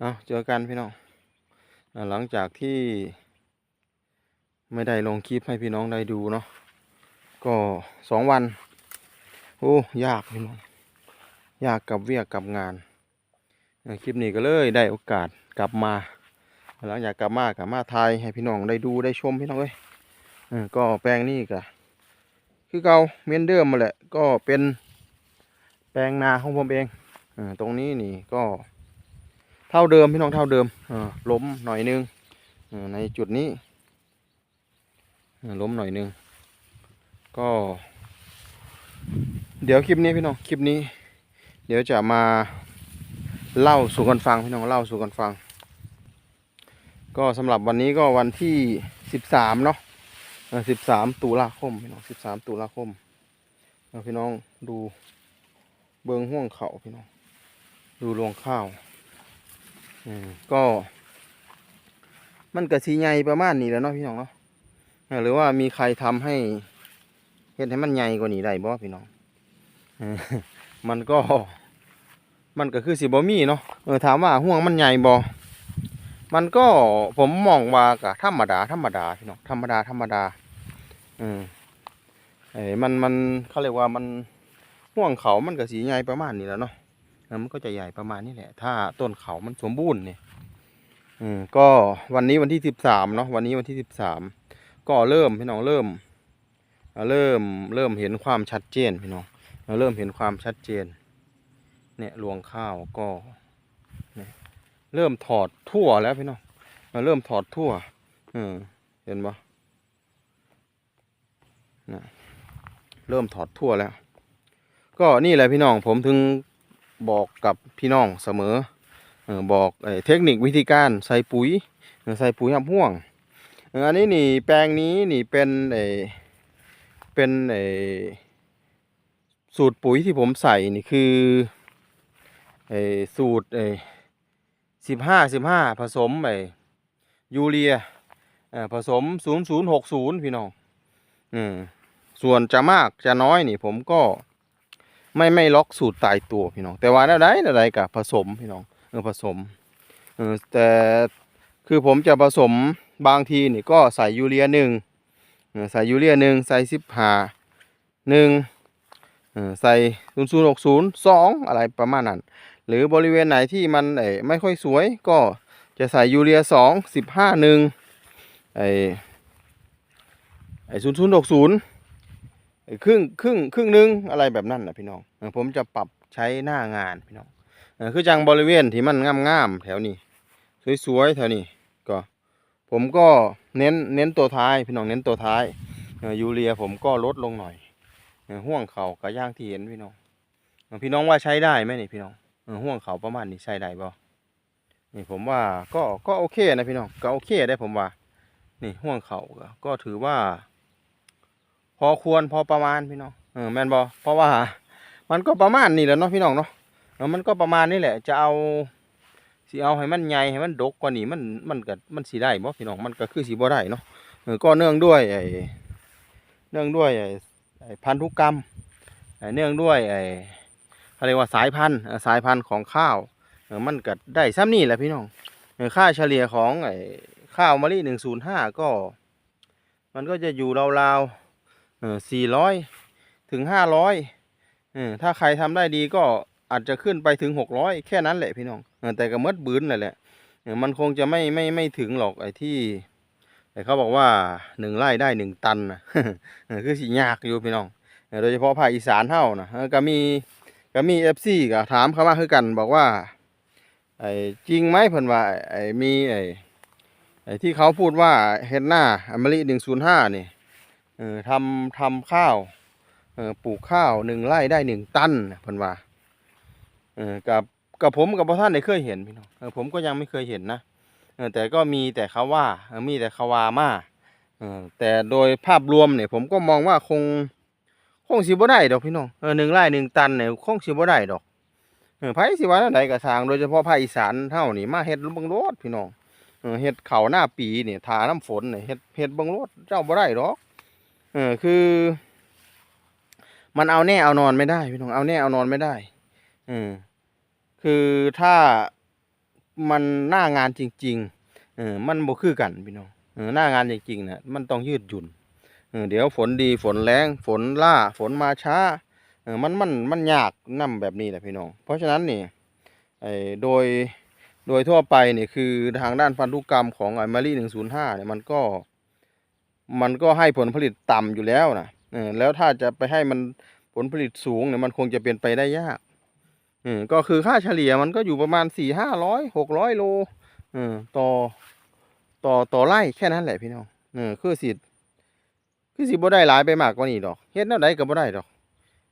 เอาเจอกันพี่น้องหลังจากที่ไม่ได้ลงคลิปให้พี่น้องได้ดูเนาะก็สองวัน โอ้ยากพี่น้องยากกับเวียกกับงาน คลิปนี้ก็เลยได้โอกาสกลับมา หลังจากกลับมากลับมาไทยให้พี่น้องได้ดูได้ชมพี่น้องเอ้ยก็แปลงนี้ก็คือเกาเมนเดิมมาแหละก็เป็นแปลงนาของผมเองอตรงนี้นี่ก็ เท่าเดิมพี่น้องเท่าเดิมล้มหน่อยนึงในจุดนี้ ล้มหน่อยนึง ก็ เดี๋ยวคลิปนี้พี่น้องคลิปนี้ เดี๋ยวจะมาเล่าสู่กันฟังพี่น้องเล่าสู่กันฟัง ก็สำหรับวันนี้ก็วันที่สิบสามเนาะสิบสามตุลาคมพี่น้องสิบสามตุลาคมพี่น้องดูเบิงห่วงเขาพี่น้อง ดูรวงข้าว อืมก็ มันกระสีใหญ่ประมาณนี้แล้วเนาะพี่น้องเนาะหรือว่ามีใครทำให้เห็นให้มันใหญ่กว่านี้ได้บ่พี่น้องอมันก็ มันก็คือสิบ่มีเนาะเออถามว่าห่วงมันใหญ่บ่มันก็ผมมองว่าก็ธรรมดาธรรมดาพี่น้องธรรมดาธรรมดาอืมไอ้มันมันเขาเรียกว่ามันห่วงเขามันก็สีใหญ่ประมาณนี้แล้วเนาะ มันก็จะใหญ่ประมาณนี้แหละ ถ้าต้นเขามันสมบูรณ์เนี่ยอืมก็วันนี้วันที่สิบสามเนาะวันนี้วันที่สิบสามก็เริ่มพี่น้องเริ่ม เริ่มเริ่มเห็นความชัดเจนพี่น้องเราเริ่มเห็นความชัดเจน เนี่ยรวงข้าวก็เริ่มถอดทั่วแล้วพี่น้องมาเริ่มถอดทั่วเออเห็นปะนะเริ่มถอดทั่วแล้ว ก็นี่แหละพี่น้องผมถึง บอกกับพี่น้องเสมอบอกเทคนิควิธีการใส่ปุ๋ยใส่ปุ๋ยทำห่วงอันนี้นี่แปลงนี้นี่เป็นเอเป็นเอสูตรปุ๋ยที่ผมใส่นี่คือเอสูตรเอสิบห้าสิบห้าผสมไอยูเรียผสมศูนย์ศูนย์หกศูนย์พี่น้องอืมส่วนจะมากจะน้อยนี่ผมก็ ไม่ไม่ล็อกสูตรตายตัวพี่น้อง แต่ว่าแนวใดแนวใดกับผสมพี่น้องเออผสมเออแต่คือผมจะผสมบางทีนี่ก็ใส่ยูเรียหนึ่งใส่ยูเรียหนึ่งใส่สิบหาหนึ่งใส่ศูนย์ศูนย์หกศูนย์สองอะไรประมาณนั้น หรือบริเวณไหนที่มันเอ่อไม่ค่อยสวยก็จะใส่ยูเรียสองสิบห้าหนึ่งไอไอศูนย์ศูนย์หกศูนย์ ครึ่งครึ่งครึ่งหนึ่งอะไรแบบนั้นนะพี่น้องผมจะปรับใช้หน้างานพี่น้องคือจังบริเวณที่มันงามๆแถวนี้ สวยๆแถวนี้ก็ ผมก็เน้นเน้นตัวท้าย พี่น้องเน้นตัวท้ายยูเรียผมก็ลดลงหน่อยห่วงเขากระย่างที่เห็นพี่น้องพี่น้องว่าใช้ได้ไหมนี่พี่น้องห่วงเขาประมาณนี้ใช่ได้บ่นี่ผมว่าก็ก็โอเคนะพี่น้องก็โอเคได้ผมว่า นี่ห่วงเขาก็ถือว่า พอควรพอประมาณพี่น้องเออแมนบ่เพราะว่า มันก็ประมาณนี้แหล้วเนาะพี่น้องเนาะเออมันก็ประมาณนี้แหละ จะเอาสิเอาให้มันใหญ่ให้มันดกกว่านี้มันมันก็มันสิได้บ่พี่น้องมันก็คือสิบ่ได้เนาะเออก็เนื่องด้วยไอ้เนื่องด้วยไอ้ไอ้พันธุกรรมไอ้เนื่องด้วยไอ้เขาเรียกว่าสายพันธุ์สายพันธุ์ของข้าวเออมันก็ได้ซ้ำนี่แหละพี่น้องเออค่าเฉลี่ยของไอ้ข้าวมะลิหนึ่งศูนย์ห้าก็ มันก็จะอยู่ราวๆ เออสี่ร้อยถึงห้าร้อยเออถ้าใครทำได้ดีก็อาจจะขึ้นไปถึงหกร้อยแค่นั้นแหละพี่น้องเออแต่ก็หมดบืนเลยแหละมันคงจะไม่ไม่ไม่ถึงหรอกไอ้ที่ไอ้เขาบอกว่าหนึ่งไร่ได้หนึ่งตันนะคือสิยากอยู่พี่น้องโดยเฉพาะภาคอีสานเท่านะก็มีก็มีเอฟซีก็ถามเขามาคือกันบอกว่าไอ้จริงไหมเพิ่นว่าไอ้มีไอ้ไอ้ที่เขาพูดว่าเฮ็ดหน้าอมริหนึ่งศูนย์ห้านี่ เออทำทำข้าวเออปลูกข้าวหนึ่งไร่ได้หนึ่งตันเพิ่นว่าเออกับกับผมกับพ่อท่านได้เคยเห็นพี่น้องเออผมก็ยังไม่เคยเห็นนะเออแต่ก็มีแต่เขาว่าเออมีแต่เขาว่ามาเออแต่โดยภาพรวมเนี่ยผมก็มองว่าคงคงสิบ่ได้ดอกพี่น้องเออหนึ่งไร่หนึ่งตันเนี่ยคงสิบ่ได้ดอกเออไผสิว่าอันใดก็สางโดยเฉพาะภาคอีสานเฮานี่มาเฮ็ดบิ่งโลดพี่น้องเออเฮ็ดเข้าหน้าปีนี่ทาน้ำฝนเนี่ยเฮ็ดเฮ็ดบิ่งโลดเจ้าบ่ได้ดอก เออคือ มันเอาแน่เอานอนไม่ได้พี่น้องเอาแน่เอานอนไม่ได้เออคือถ้ามันหน้างานจริง ๆ เออมันบ่คือกันพี่น้องเออหน้างานจริงๆน่ะมันต้องยืดหยุ่นเออเดี๋ยวฝนดีฝนแรงฝนล่าฝนมาช้าเออมันมันมันยากนํแบบนี้แหละพี่น้องเพราะฉะนั้นนี่ไอ้โดยโดยทั่วไปเนี่ยคือทางด้านพันธุกรรมของไอ้มารี105เนี่ยมันก็ มันก็ให้ผลผลิตต่ำอยู่แล้วนะเออแล้วถ้าจะไปให้มันผลผลิตสูงเนี่ยมันคงจะเป็นไปได้ยากเออก็คือค่าเฉลี่ยมันก็อยู่ประมาณสี่ห้าร้อยหกร้อยโลเออต่อต่อต่อไร่แค่นั้นแหละพี่น้องเออคือสิคือสิบ่ได้หลายไปมากกว่านี้ดอกเฮ็ดแนวใดก็บ่ได้ดอก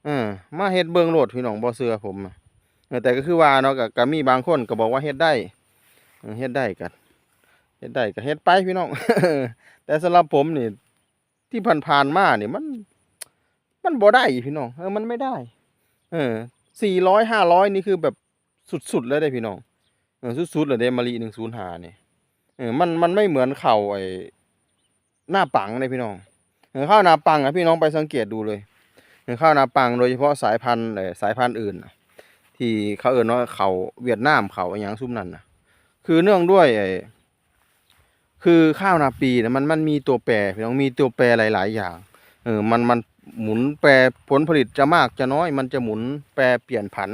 เออมาเฮ็ดเบิ่งโลดพี่น้องบ่เชื่อผมแต่ก็คือว่าเนาะก็ก็มีบางคนก็บอกว่าเฮ็ดได้เฮ็ดได้ก็ เฮ็ดได้ก็เฮ็ดไปพี่น้อง แต่สำหรับผมนี่ ที่ผ่านๆมาเนี่ยมัน มันบ่ได้พี่น้องเออมันไม่ได้ เออสี่ร้อยห้าร้อยนี่คือแบบสุดๆเลยได้พี่น้องเออสุดๆเลยได้มารีหนึ่งศูนย์หาเนี่ยเออมันมันไม่เหมือนเข่าไอ้หน้าปังเลยพี่น้องเออข้าวนาปังอะพี่น้องไปสังเกตดูเลยเออข้าวนาปังโดยเฉพาะสายพันธุ์เอ่อสายพันธุ์อื่นที่เขาเอ่นว่าเขาเวียดนามเขาอย่างซุ่มนั่นนะคือเนื่องด้วยไอ้ คือข้าวนาปีนะมันมันมีตัวแปรพี่น้องมีตัวแปรหลาย ๆ อย่างเออมันมันหมุนแปรผลผลิตจะมากจะน้อย มันจะหมุนแปรเปลี่ยนผัน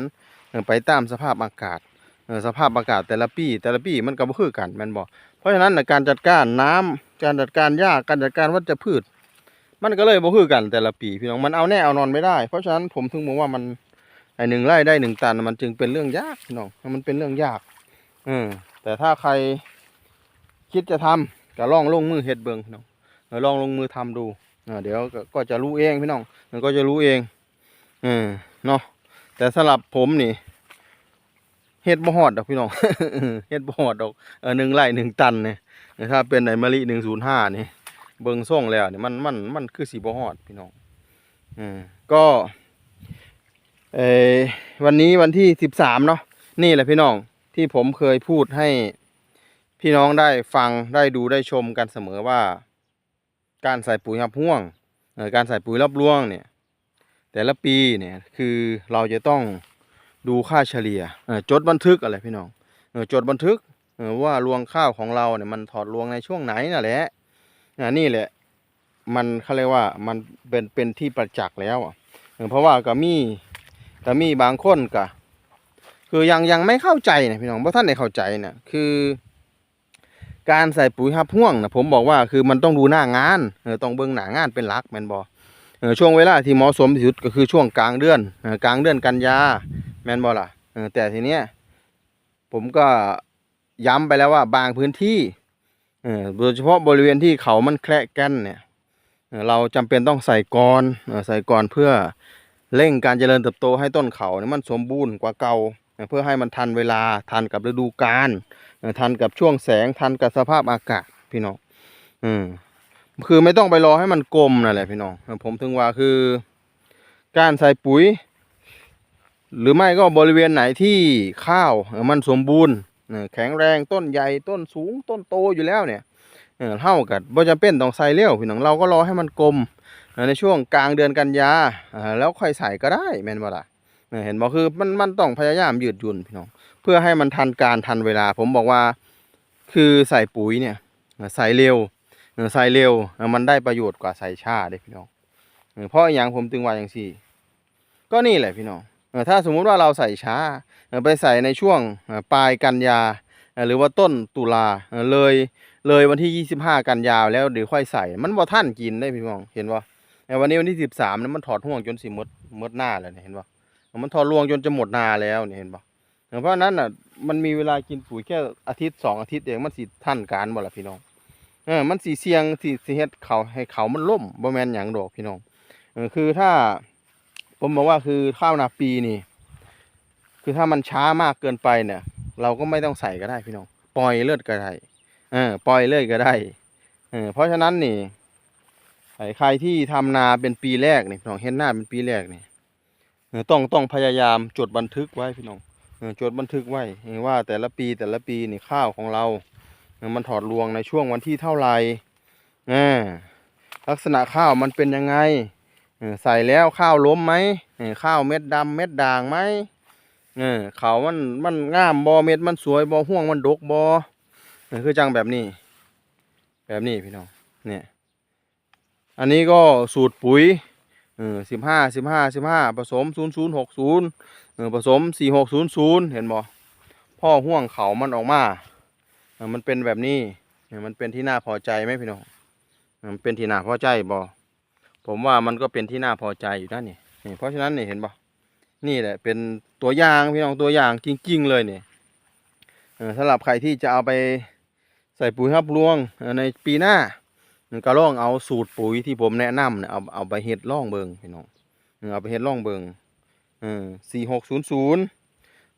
ไปตามสภาพอากาศเออสภาพอากาศแต่ละปี แต่ละปีมันก็บ่คือกันแม่นบ่เพราะฉะนั้นน่ะการจัดการน้ำการจัดการหญ้าการจัดการวัชพืช มันก็เลยบ่คือกันแต่ละปีพี่น้องมันเอาแน่เอานอนไม่ได้ เพราะฉะนั้นผมถึงบอกว่ามันไอหนึ่งไร่ได้หนึ่งตันมันจึงเป็นเรื่องยากพี่น้องมันเป็นเรื่องยากเออแต่ถ้าใคร คิดจะทำก็ลองลงมือเฮ็ดเบิงพี่น้องลองลงมือทำดูเดี๋ยวก็จะรู้เองพี่น้องมันก็จะรู้เองเออเนาะแต่สำหรับผมนี่เฮ็ดบ่ฮอดดอกพี่น้องเฮ็ดบ่ฮอดดอกเออหนึ่งไร่หนึ่งตันเนี่ยถ้าเป็นไอ้มะลิหนึ่งศูนย์ห้านี่เบิงส่งแล้วเนี่ยมันมันมันคือสีบ่ฮอดพี่น้องอืมก็เออวันนี้วันที่สิบสามเนาะนี่แหละพี่น้องที่ผมเคยพูดให้ พี่น้องได้ฟังได้ดูได้ชมกันเสมอว่า การใส่ปุ๋ยหับห่วงการใส่ปุ๋ยรับร่วงเนี่ย แต่ละปีเนี่ยคือเราจะต้องดูค่าเฉลี่ยจดบันทึกอะไรพี่น้องจดบันทึกว่ารวงข้าวของเราเนี่ยมันถอดรวงในช่วงไหนนั่นแหละนี่แหละมันเขาเรียกว่ามันเป็นเป็นที่ประจักษ์แล้วเออเพราะว่าก็มีก็มีบางคนก็คือยังยังไม่เข้าใจนะพี่น้องเพราะท่านได้เข้าใจนะคือ การใส่ปุ๋ยหับห่วงนะผมบอกว่าคือมันต้องดูหน้างานเออต้องเบิ่งหน้างานเป็นหลักแมนบ่เออช่วงเวลาที่เหมาะสมที่สุดก็คือช่วงกลางเดือนเออกลางเดือนกันยาแมนบ่ล่ะเออแต่ทีเนี้ยผมก็ย้ำไปแล้วว่าบางพื้นที่เออโดยเฉพาะบริเวณที่เขามันแคระกันเนี่ยเราจำเป็นต้องใส่กรเออใส่กรเพื่อเร่งการเจริญเติบโตให้ต้นเขาเนี่ยมันสมบูรณ์กว่าเก่า เพื่อให้มันทันเวลาทันกับฤดูกาล ทันกับช่วงแสงทันกับสภาพอากาศพี่น้องอืมคือไม่ต้องไปรอให้มันกลมนั่นแหละพี่น้องผมถึงว่าคือ การใส่ปุ๋ย หรือไม่ก็บริเวณไหนที่ข้าวมันสมบูรณ์แข็งแรงต้นใหญ่ต้นสูงต้นโตอยู่แล้วเนี่ยเท่ากับบ่จำเป็นต้องใส่เลี้ยวพี่น้องเราก็รอให้มันกลมในช่วงกลางเดือนกันยาแล้วค่อยใส่ก็ได้แม่นบ่ล่ะเออเห็นบ่คือมันมันต้องพยายามยืดหยุ่นพี่น้อง เพื่อให้มันทันการทันเวลา ผมบอกว่าคือใส่ปุ๋ยเนี่ยใส่เร็วใส่เร็วมันได้ประโยชน์กว่าใส่ช้าเด้พี่น้องเพราะอย่างผมตึงว่าอย่างสี่ ก็นี่แหละพี่น้องถ้าสมมุติว่าเราใส่ช้าไปใส่ในช่วงปลายกันยา หรือว่าต้นตุลาเลยเลยวันที่ยี่สิบห้ากันยาแล้วเดี๋ยวค่อยใส่ มันบ่ท่านกินได้พี่น้องเห็นป่แต่วันนี้วันที่สิบสามนั้นมันถอดห่วงจนสิมดมดหน้าแล้วเนี่ยเห็นป่มันถอดรวงจนจะหมดนาแล้วเนี่ยเห็นป่ เพราะนั้นอะมันมีเวลากินปุ๋ยแค่อาทิตย์สองอาทิตย์เองมันสิท่านการบ่ล่ะพี่น้องเออมันสีเสียงสิสิเฮ็ดเขาให้เขามันล่มบ่แมนหยังดอกพี่น้องเออคือถ้า ผมบอกว่าคือข้าวนาปีนี่ คือถ้ามันช้ามากเกินไปเนี่ย เราก็ไม่ต้องใส่ก็ได้พี่น้องปล่อยเลือดก็ได้เออปล่อยเลยก็ได้เออเพราะฉะนั้นนี่ใครที่ทำนาเป็นปีแรกนี่พี่น้องเห็นหน้าเป็นปีแรกนี่ต้องต้องพยายามจดบันทึกไว้พี่น้อง จดบันทึกไว้ว่าแต่ละปีแต่ละปีนี่ข้าวของเรา มันถอดรวงในช่วงวันที่เท่าไหร่ลักษณะข้าวมันเป็นยังไงใส่แล้วข้าวล้มไหมข้าวเม็ดดำเม็ดด่างไหมเออเขามันมันงามบอเม็ดมันสวยบอห่วงมันดกบอคือจังแบบนี้ แบบนี้พี่น้องเนี่ย อันนี้ก็สูตรปุ๋ย เออสิบห้าสิบห้าสิบห้าผสมศูนย์ศูนย์หกศูนย์เออผสมสี่หกศูนย์ศูนย์เห็นบอพ่อห่วงเขามันออกมาเออมันเป็นแบบนี้เออมันเป็นที่น่าพอใจไหมพี่น้องเออมันเป็นที่น่าพอใจบอผมว่ามันก็เป็นที่น่าพอใจอยู่นะนี่นี่เพราะฉะนั้นนี่เห็นบอนี่แหละเป็นตัวอย่างพี่น้องตัวอย่างจริงๆเลยเนี่ยเออสำหรับใครที่จะเอาไปใส่ปุ๋ยรับรวงในปีหน้า ก็ลองเอาสูตรปุ๋ยที่ผมแนะนำเนี่ยเอาเอาไปเฮ็ดล่องเบิงพี่น้องเออเอาไปเฮ็ดล่องเบิงเออสี่หกศูนย์ศูนย์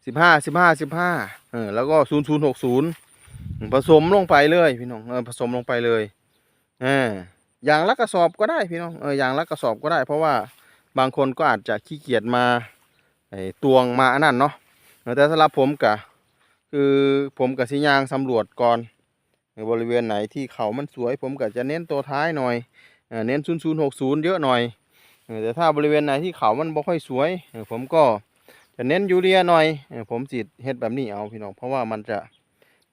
สิบห้าสิบห้าสิบห้าเออแล้วก็ศูนย์ศูนย์หกศูนย์ผสมลงไปเลยพี่น้องเออผสมลงไปเลยเอออย่างละกระสอบก็ได้พี่น้องเอออย่างละกระสอบก็ได้ เพราะว่าบางคนก็อาจจะขี้เกียจมาไอ้ตวงมาอันนั้นเนาะแต่สำหรับผมกะคือผมกับสิยางสำรวจก่อน บริเวณไหนที่เขามันสวย ผมก็จะเน้นตัวท้ายหน่อยเน้น 0 0 6 0 เยอะหน่อยเออแต่ถ้าบริเวณไหนที่เขามันบ่ค่อยสวย ผมก็จะเน้นยูเรียหน่อยผมสิเฮ็ดแบบนี้เอาพี่น้องเพราะว่ามันจะ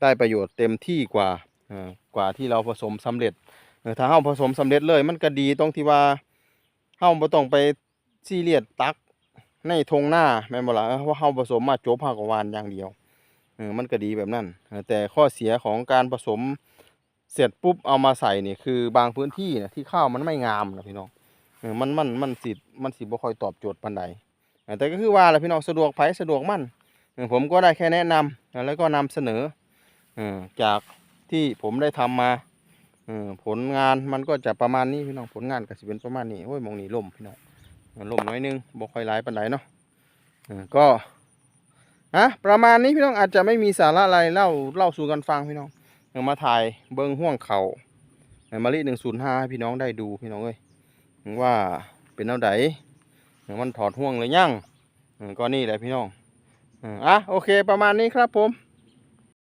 ได้ประโยชน์เต็มที่กว่ากว่าที่เราผสมสำเร็จถ้าเฮาผสมสำเร็จเลย มันก็ดีตรงที่ว่าเฮาบ่ต้องไปซีเรียสตักในทงหน้าแม่นบ่ล่ะเออเพราะเฮาผสมมาจบเฮาก็หวานอย่างเดียว มันก็ดีแบบนั้น แต่ข้อเสียของการผสมเสร็จปุ๊บเอามาใส่เนี่ยคือบางพื้นที่นะที่ข้าวมันไม่งามนะพี่น้องมันมันมันสิมันสิบ่ค่อยตอบโจทย์ปานใดแต่ก็คือว่าแหละพี่น้องสะดวกไผสะดวกมั่นผมก็ได้แค่แนะนำเออแล้วก็นำเสนออจากที่ผมได้ทำมาผลงานมันก็จะประมาณนี้พี่น้องผลงานก็สิเป็นประมาณนี้โอ้ยมองนี้ล่มพี่น้องล่มน้อยนึงบ่ค่อยหลายปานใดเนาะก็ อะประมาณนี้พี่น้องอาจจะไม่มีสาระอะไรเล่าเล่าสู่กันฟังพี่น้องเดี๋ยวมาถ่ายเบิ้งห่วงเขาในมะลิหนึ่งศูนย์ห้าให้พี่น้องได้ดูพี่น้องเอ้ยว่าเป็นเอาไดเดี๋ยวมันถอดห่วงเลยยั่งก็นี่แหละพี่น้องอะโอเคประมาณนี้ครับผม